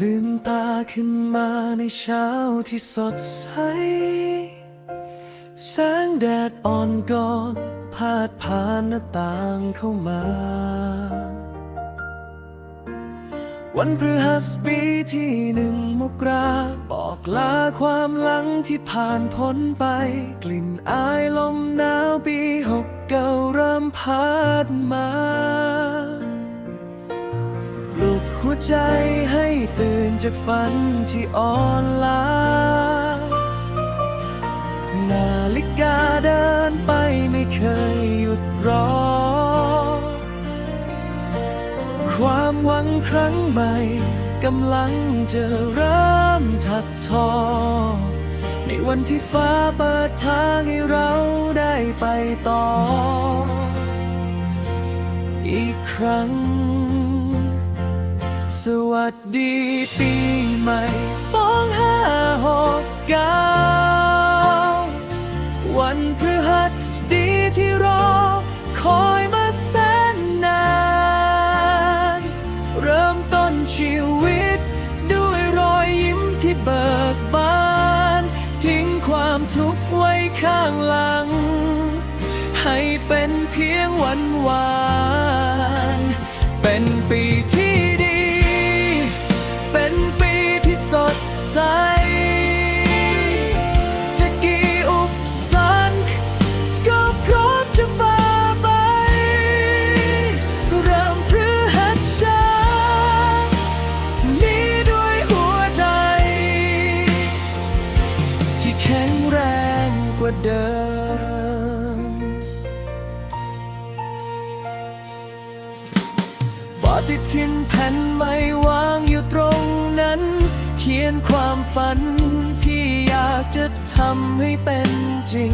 ลืมตาขึ้นมาในเช้าที่สดใส แสงแดดอ่อนก่อนพาดผ่านหน้าต่างเข้ามา วันพฤหัสบดีที่หนึ่งมกราบอกลาความหลังที่ผ่านพ้นไป กลิ่นอายลมหนาวปีหกเก่าเริ่มพัดมา ปลุกหัวใจ จากฝันที่อ่อนล้า นาฬิกาเดินไปไม่เคยหยุดรอ ความหวังครั้งใหม่กำลังจะเริ่มถักทอ ในวันที่ฟ้าเปิดทางให้เราได้ไปต่อ อีกครั้ง สวัสดีปีใหม่สองห้าหกเก้าวันพฤหัสดีที่รอ คอยมาแสนนาน เริ่มต้นชีวิต ด้วยรอยยิ้มที่เบิกบาน ทิ้งความทุกข์ไว้ข้างหลัง ให้เป็นเพียงวันวาน ฏิทินแผ่นไม่วางอยู่ตรงนั้น เขียนความฝันที่อยากจะทำให้เป็นจริง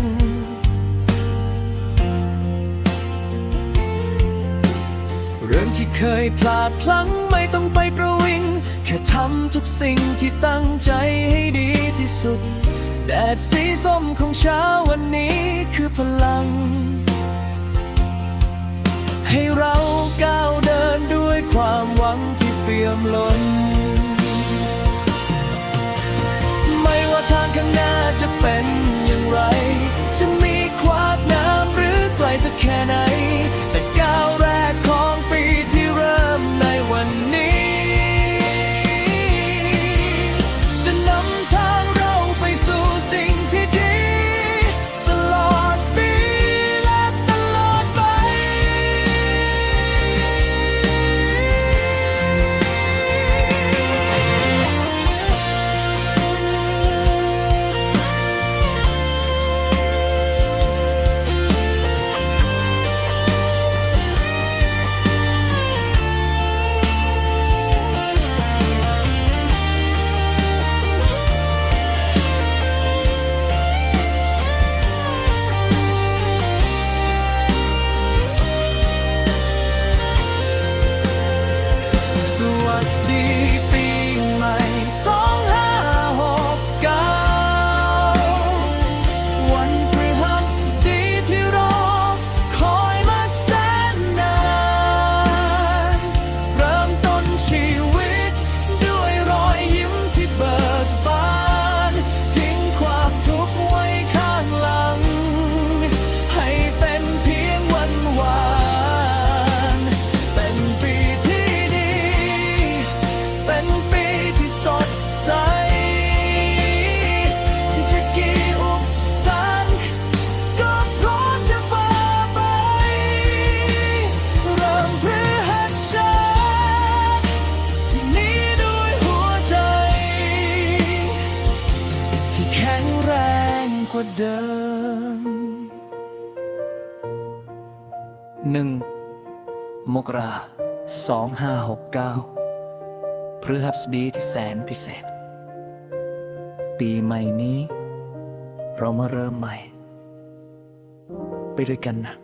เรื่องที่เคยพลาดพลั้งไม่ต้องไปประวิง แค่ทำทุกสิ่งที่ตั้งใจให้ดีที่สุด แดดสีส้มของเช้าวันนี้คือพลัง มล้น ไม่ว่าทางข้างหน้าจะเป็น ว่าเดิมหนึ่งมกราสองห้าหกเก้าพฤหัสบดีที่แสนพิเศษ ปีใหม่นี้ เรามาเริ่มใหม่ ไปด้วยกันนะ